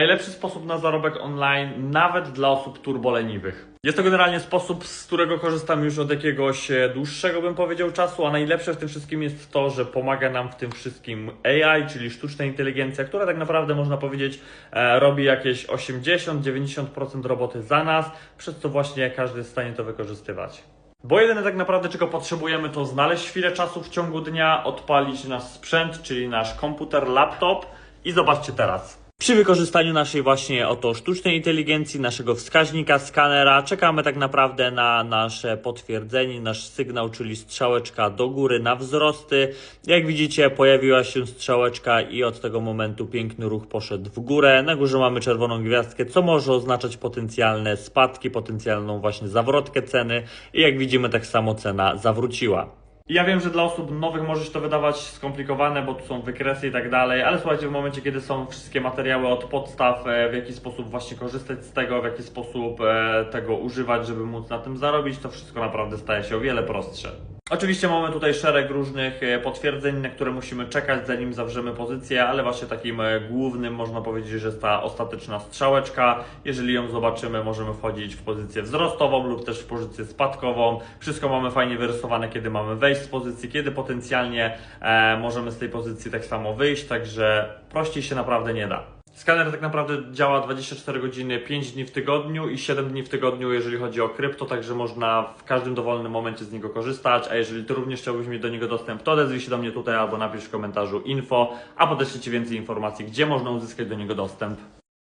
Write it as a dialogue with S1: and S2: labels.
S1: Najlepszy sposób na zarobek online, nawet dla osób turboleniwych. Jest to generalnie sposób, z którego korzystam już od jakiegoś e, dłuższego, bym powiedział, czasu, a najlepsze w tym wszystkim jest to, że pomaga nam w tym wszystkim AI, czyli sztuczna inteligencja, która tak naprawdę można powiedzieć e, robi jakieś 80-90% roboty za nas, przez co właśnie każdy jest w stanie to wykorzystywać. Bo jedyne tak naprawdę czego potrzebujemy to znaleźć chwilę czasu w ciągu dnia, odpalić nasz sprzęt, czyli nasz komputer, laptop i zobaczcie teraz. Przy wykorzystaniu naszej właśnie oto sztucznej inteligencji, naszego wskaźnika, skanera, czekamy tak naprawdę na nasze potwierdzenie, nasz sygnał, czyli strzałeczka do góry na wzrosty. Jak widzicie, pojawiła się strzałeczka i od tego momentu piękny ruch poszedł w górę. Na górze mamy czerwoną gwiazdkę, co może oznaczać potencjalne spadki, potencjalną właśnie zawrotkę ceny i jak widzimy, tak samo cena zawróciła. Ja wiem, że dla osób nowych może się to wydawać skomplikowane, bo tu są wykresy i tak dalej, ale słuchajcie, w momencie, kiedy są wszystkie materiały od podstaw, e, w jaki sposób właśnie korzystać z tego, w jaki sposób e, tego używać, żeby móc na tym zarobić, to wszystko naprawdę staje się o wiele prostsze. Oczywiście mamy tutaj szereg różnych e, potwierdzeń, na które musimy czekać, zanim zawrzemy pozycję, ale właśnie takim e, głównym można powiedzieć, że jest ta ostateczna strzałeczka. Jeżeli ją zobaczymy, możemy wchodzić w pozycję wzrostową lub też w pozycję spadkową. Wszystko mamy fajnie wyrysowane, kiedy mamy wejść z pozycji, kiedy potencjalnie e, możemy z tej pozycji tak samo wyjść, także prościej się naprawdę nie da. Skaner tak naprawdę działa 24 godziny, 5 dni w tygodniu i 7 dni w tygodniu, jeżeli chodzi o krypto, także można w każdym dowolnym momencie z niego korzystać. A jeżeli ty również chciałbyś mieć do niego dostęp, to odezwij się do mnie tutaj albo napisz w komentarzu info, a podeślę Ci więcej informacji, gdzie można uzyskać do niego dostęp.